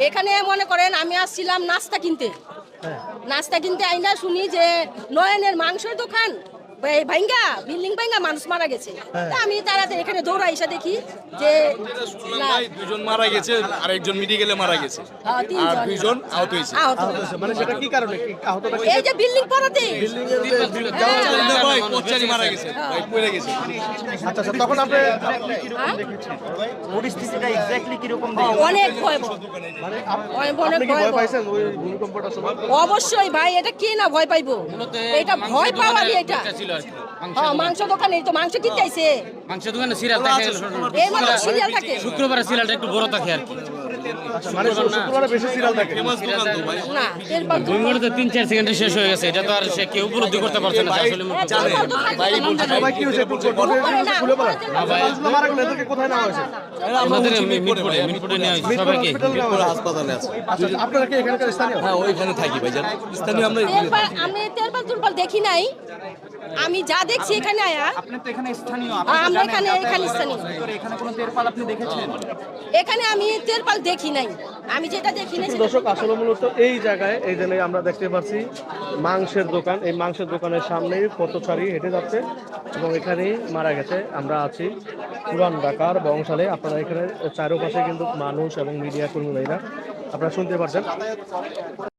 এখানে মনে করেন আমি আসছিলাম নাস্তা কিনতে। হ্যাঁ। নাস্তা কিনতে আইনা শুনি যে নয়নের মাংসের দোকান ভাই- ভাইঙ্গা বিল্ডিং ভাইঙ্গা মানুষ মারা গেছে। তা আমি তাড়াতাড়ি এখানে দৌড়া এসে দেখি যে না, দুজন মারা গেছে আর একজন মেডিকেলে মারা গেছে। হ্যাঁ, আর। দুইজন আহত হয়েছে। আহত মানে সেটা কি কারণে? আহতটা এই যে বিল্ডিং পড়াতে। ভাই মারা গেছে। ভাই পড়ে গেছে। আচ্ছা আচ্ছা তখন আপনি হ্যাঁ? পরিস্থিতিটা এক্স্যাক্টলি কীরকম অনেক ভয়াবহ। মানে আপনি কি ভয় পাইছেন ওই ভূমিকম্পটার সময়? অবশ্যই ভাই এটা কে না ভয় পাইবো? এটা ভয় পাওয়ারই এটা। কি। মাংস হ্যাঁ মাংস দোকানে এই তো মাংস কিনতে আইছে। মাংস দোকানে সিরিয়াল দেখা গেল সিরিয়াল থাকে। শুক্রবারে সিরিয়ালটা একটু বড় থাকে আর কি। মানে শুক্রবারে বেশি সিরিয়াল থাকে। ফেমাস দোকান তো ভাই। না এরপর দুই মিনিটে তিন চার সেকেন্ডে শেষ হয়ে গেছে এটা তো আর সে কেউ উপলব্ধি করতে পারছে না আসলে জানে ভাই বলছে সবাই কি হয়েছে? একটু খুলে খুলে বলেন মানুষগুলো মারা এদেরকে কোথায় নেওয়া হয়েছে? আমাদের মিটপুরে মিটপুরে নেওয়া হয়েছে সবাইকে। হসপিটাল হাসপাতালে আছে। আচ্ছা আপনারা কি এখানকার স্থানীয়? হ্যাঁ ওইখানে থাকি ভাই জান স্থানীয় আমরা আমি তেলপাল তুলপাল দেখি নাই। আমি যা দেখছি এখানে আয়া আপনি তো এখানে স্থানীয় আমরা এখানে এখানে স্থানীয়। এখানে কোনো তেরপাল আপনি দেখেছেন? এখানে আমি তেলপাল দেখি নাই। আমি যেটা দেখি নাই দর্শক আসলে মূলত এই জায়গায় এই জন্য আমরা দেখতে পাচ্ছি মাংসের দোকান এই মাংসের দোকানের সামনেই পথচারী হেঁটে যাচ্ছে এবং এখানেই মারা গেছে। আমরা আছি পুরান ঢাকার বংশালে। আপনারা এখানে চারপাশে কিন্তু মানুষ এবং মিডিয়া কর্মীরা আপনারা শুনতে পাচ্ছেন